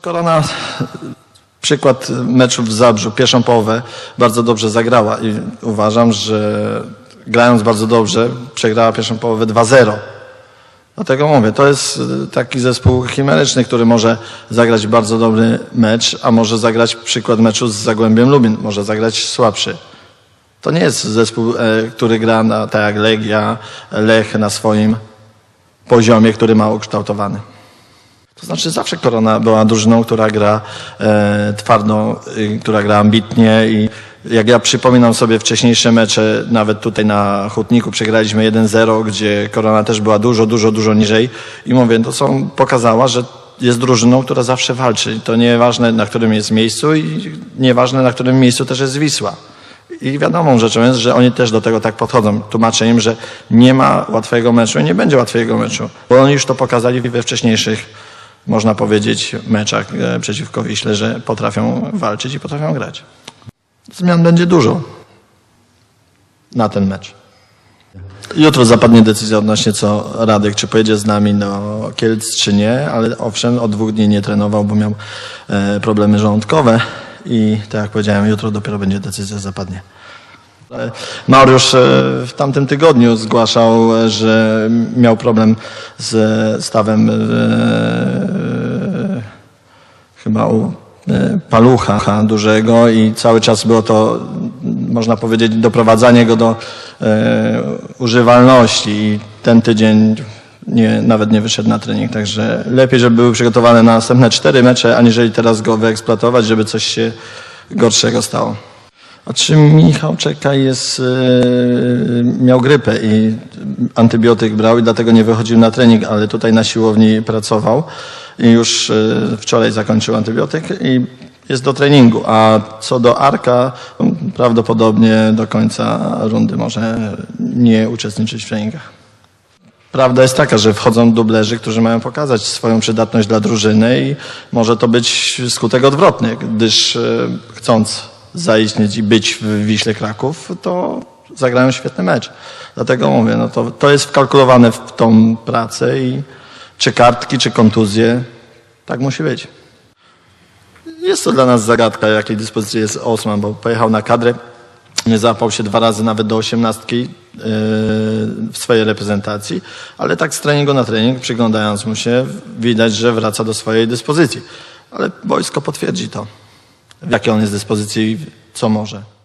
Korona, przykład meczu w Zabrzu, pierwszą połowę bardzo dobrze zagrała i uważam, że grając bardzo dobrze przegrała pierwszą połowę 2-0. Dlatego mówię, to jest y, taki zespół chimeryczny, który może zagrać bardzo dobry mecz, a może zagrać przykład meczu z Zagłębiem Lubin, może zagrać słabszy. To nie jest zespół, e, który gra na, tak jak Legia, Lech na swoim poziomie, który ma ukształtowany. To znaczy zawsze Korona była drużyną, która gra e, twardo, y, która gra ambitnie i jak ja przypominam sobie wcześniejsze mecze, nawet tutaj na Hutniku przegraliśmy 1-0, gdzie Korona też była dużo, dużo, dużo niżej i mówię, to są, pokazała, że jest drużyną, która zawsze walczy. To nieważne na którym jest miejscu i nieważne na którym miejscu też jest Wisła. I wiadomą rzeczą jest, że oni też do tego tak podchodzą. Tłumaczę im, że nie ma łatwego meczu i nie będzie łatwego meczu, bo oni już to pokazali we wcześniejszych, można powiedzieć, meczach e, przeciwko Wiśle, że potrafią walczyć i potrafią grać. Zmian będzie dużo na ten mecz. Jutro zapadnie decyzja odnośnie co Radek, czy pojedzie z nami do Kielc, czy nie, ale owszem, od dwóch dni nie trenował, bo miał e, problemy żołądkowe i tak jak powiedziałem, jutro dopiero będzie decyzja zapadnie. Mariusz e, w tamtym tygodniu zgłaszał, e, że miał problem z stawem e, chyba u palucha dużego i cały czas było to, można powiedzieć, doprowadzanie go do używalności i ten tydzień nie, nawet nie wyszedł na trening, także lepiej, żeby były przygotowane na następne cztery mecze, aniżeli teraz go wyeksploatować, żeby coś się gorszego stało. A czy Michał Czeka jest, e, miał grypę i antybiotyk brał i dlatego nie wychodził na trening, ale tutaj na siłowni pracował i już e, wczoraj zakończył antybiotyk i jest do treningu. A co do Arka, prawdopodobnie do końca rundy może nie uczestniczyć w treningach. Prawda jest taka, że wchodzą dublerzy, którzy mają pokazać swoją przydatność dla drużyny i może to być skutek odwrotny, gdyż e, chcąc zaistnieć i być w Wiśle Kraków, to zagrają świetny mecz. Dlatego mówię, no to, to jest wkalkulowane w tą pracę i czy kartki, czy kontuzje, tak musi być. Jest to dla nas zagadka, jakiej dyspozycji jest Osman, bo pojechał na kadrę, nie załapał się dwa razy nawet do osiemnastki yy, w swojej reprezentacji, ale tak z treningu na trening, przyglądając mu się, widać, że wraca do swojej dyspozycji. Ale wojsko potwierdzi to, w jakiej on jest dyspozycji i co może.